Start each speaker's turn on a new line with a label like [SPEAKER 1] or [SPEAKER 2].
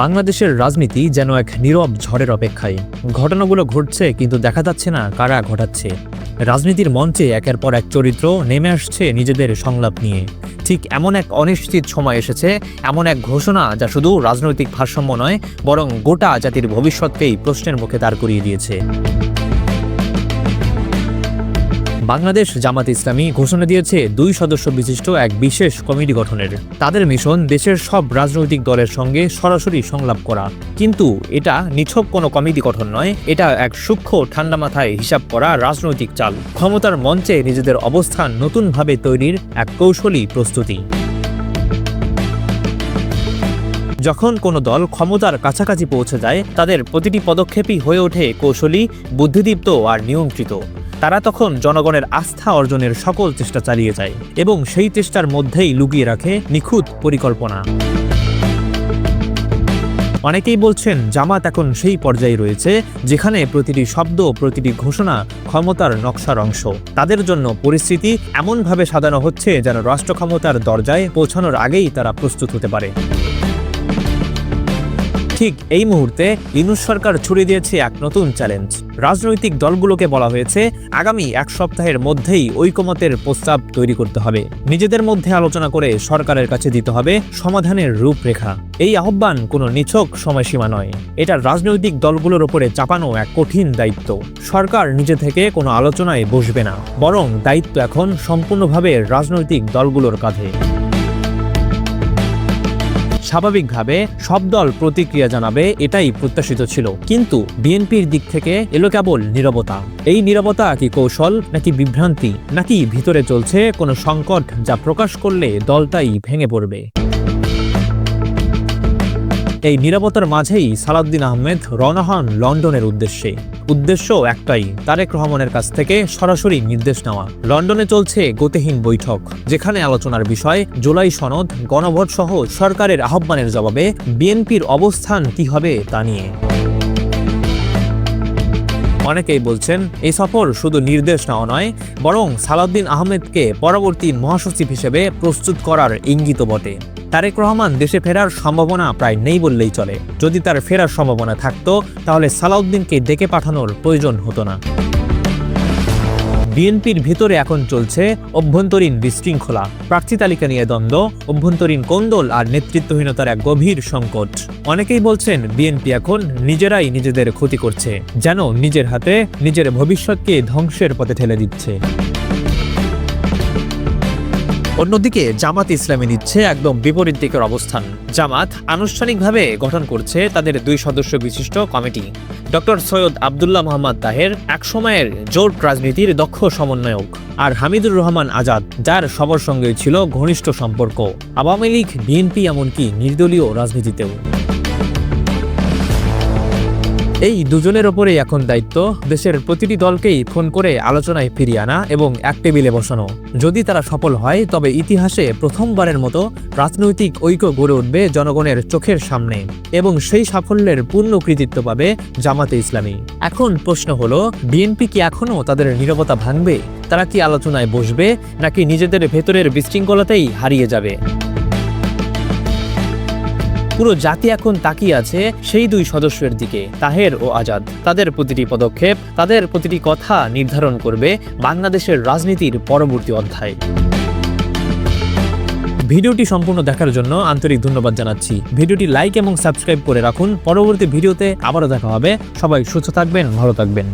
[SPEAKER 1] বাংলাদেশের রাজনীতি যেন এক নীরব ঝড়ের অপেক্ষায়। ঘটনাগুলো ঘটছে কিন্তু দেখা যাচ্ছে না কারা ঘটাচ্ছে। রাজনীতির মঞ্চে একের পর এক চরিত্র নেমে আসছে নিজেদের সংলাপ নিয়ে। ঠিক এমন এক অনিশ্চিত সময় এসেছে, এমন এক ঘোষণা যা শুধু রাজনৈতিক ভারসাম্য নয়, বরং গোটা জাতির ভবিষ্যৎকেই প্রশ্নের মুখে দাঁড় করিয়ে দিয়েছে। বাংলাদেশ জামাত ইসলামী ঘোষণা দিয়েছে, দুই সদস্য বিশিষ্ট এক বিশেষ কমিটি গঠনের। তাদের মিশন দেশের সব রাজনৈতিক দলের সঙ্গে সরাসরি সংলাপ করা। কিন্তু এটা নিছক কোনো কমিটি গঠন নয়, এটা এক সূক্ষ্ম ঠান্ডা মাথায় হিসাব করা রাজনৈতিক চাল। ক্ষমতার মঞ্চে নিজেদের অবস্থান নতুনভাবে তৈরির এক কৌশলী প্রস্তুতি। যখন কোনো দল ক্ষমতার কাছাকাছি পৌঁছে যায়, তাদের প্রতিটি পদক্ষেপই হয়ে ওঠে কৌশলী, বুদ্ধিদীপ্ত আর নিয়ন্ত্রিত। তারা তখন জনগণের আস্থা অর্জনের সকল চেষ্টা চালিয়ে যায় এবং সেই চেষ্টার মধ্যেই লুকিয়ে রাখে নিখুঁত পরিকল্পনা। অনেকেই বলছেন জামাত এখন সেই পর্যায়ে রয়েছে যেখানে প্রতিটি শব্দ, প্রতিটি ঘোষণা ক্ষমতার নকশার অংশ। তাদের জন্য পরিস্থিতি এমনভাবে সাজানো হচ্ছে যেন রাষ্ট্র ক্ষমতার দরজায় পৌঁছানোর আগেই তারা প্রস্তুত হতে পারে। ঠিক এই মুহূর্তে ইনুস সরকার ছুড়ে দিয়েছে এক নতুন চ্যালেঞ্জ। রাজনৈতিক দলগুলোকে বলা হয়েছে, আগামী এক সপ্তাহের মধ্যেই ঐকমতের প্রস্তাব তৈরি করতে হবে। নিজেদের মধ্যে আলোচনা করে সরকারের কাছে দিতে হবে সমাধানের রূপরেখা। এই আহ্বান কোনো নিছক সময়সীমা নয়। এটা রাজনৈতিক দলগুলোর ওপরে চাপানো এক কঠিন দায়িত্ব। সরকার নিজে থেকে কোনো আলোচনায় বসবে না, বরং দায়িত্ব এখন সম্পূর্ণভাবে রাজনৈতিক দলগুলোর কাঁধে। স্বাভাবিকভাবে সব দল প্রতিক্রিয়া জানাবে, এটাই প্রত্যাশিত ছিল। কিন্তু বিএনপির দিক থেকে এলো কেবল নীরবতা। এই নীরবতা কি কৌশল, নাকি বিভ্রান্তি, নাকি ভিতরে চলছে কোনো সংকট যা প্রকাশ করলে দলটাই ভেঙে পড়বে? এই নিরাপত্তার মাঝেই সালাউদ্দিন আহমেদ রওনা হন লন্ডনের উদ্দেশ্যে। উদ্দেশ্য একটাই, তারেক রহমানের কাছ থেকে সরাসরি নির্দেশ নেওয়া। লন্ডনে চলছে গতিহীন বৈঠক, যেখানে আলোচনার বিষয়, জুলাই সনদ, গণভোট সহ সরকারের আহ্বানের জবাবে বিএনপির অবস্থান কি হবে তা নিয়ে। অনেকেই বলছেন, এই সফর শুধু নির্দেশ নেওয়া নয়, বরং সালাউদ্দিন আহমেদকে পরবর্তী মহাসচিব হিসেবে প্রস্তুত করার ইঙ্গিত বটে। তারেক রহমান দেশে ফেরার সম্ভাবনা প্রায় নেই বললেই চলে। যদি তার ফেরার সম্ভাবনা থাকতো, তাহলে সালাউদ্দিনকে ডেকে পাঠানোর প্রয়োজন হতো না। বিএনপির ভিতরে এখন চলছে অভ্যন্তরীণ বিশৃঙ্খলা। প্রার্থী তালিকা নিয়ে দ্বন্দ্ব, অভ্যন্তরীণ কোন্দল আর নেতৃত্বহীনতার এক গভীর সংকট। অনেকেই বলছেন, বিএনপি এখন নিজেরাই নিজেদের ক্ষতি করছে, যেন নিজের হাতে নিজের ভবিষ্যৎকে ধ্বংসের পথে ঠেলে দিচ্ছে। অন্যদিকে জামাত ইসলামী নিচ্ছে একদম বিপরীত দিকের অবস্থান। জামাত আনুষ্ঠানিকভাবে গঠন করছে তাদের দুই সদস্য বিশিষ্ট কমিটি। ডক্টর সৈয়দ আবদুল্লাহ মোহাম্মদ তাহের একসময়ের জোট রাজনীতির দক্ষ সমন্বয়ক আর হামিদুর রহমান আজাদ, যার সবার সঙ্গে ছিল ঘনিষ্ঠ সম্পর্ক। আওয়ামী লীগ, বিএনপি এমনকি নির্দলীয় রাজনীতিতেও। এই দুজনের ওপরেই এখন দায়িত্ব, দেশের প্রতিটি দলকেই ফোন করে আলোচনায় ফিরিয়ে আনা এবং এক টেবিলে বসানো। যদি তারা সফল হয়, তবে ইতিহাসে প্রথমবারের মতো রাজনৈতিক ঐক্য গড়ে উঠবে জনগণের চোখের সামনে এবং সেই সাফল্যের পূর্ণ কৃতিত্ব পাবে জামাতে ইসলামী। এখন প্রশ্ন হলো, বিএনপি কি এখনও তাদের নীরবতা ভাঙবে? তারা কি আলোচনায় বসবে, নাকি নিজেদের ভেতরের বিশৃঙ্খলাতেই হারিয়ে যাবে? পুরো জাতি এখন তাকিয়ে আছে সেই দুই সদস্যের দিকে, তাহের ও আজাদ। তাদের প্রতিটি পদক্ষেপ, তাদের প্রতিটি কথা নির্ধারণ করবে বাংলাদেশের রাজনীতির পরবর্তী অধ্যায়। ভিডিওটি সম্পূর্ণ দেখার জন্য আন্তরিক ধন্যবাদ জানাচ্ছি। ভিডিওটি লাইক এবং সাবস্ক্রাইব করে রাখুন। পরবর্তী ভিডিওতে আবারও দেখা হবে। সবাই সুস্থ থাকবেন, ভালো থাকবেন।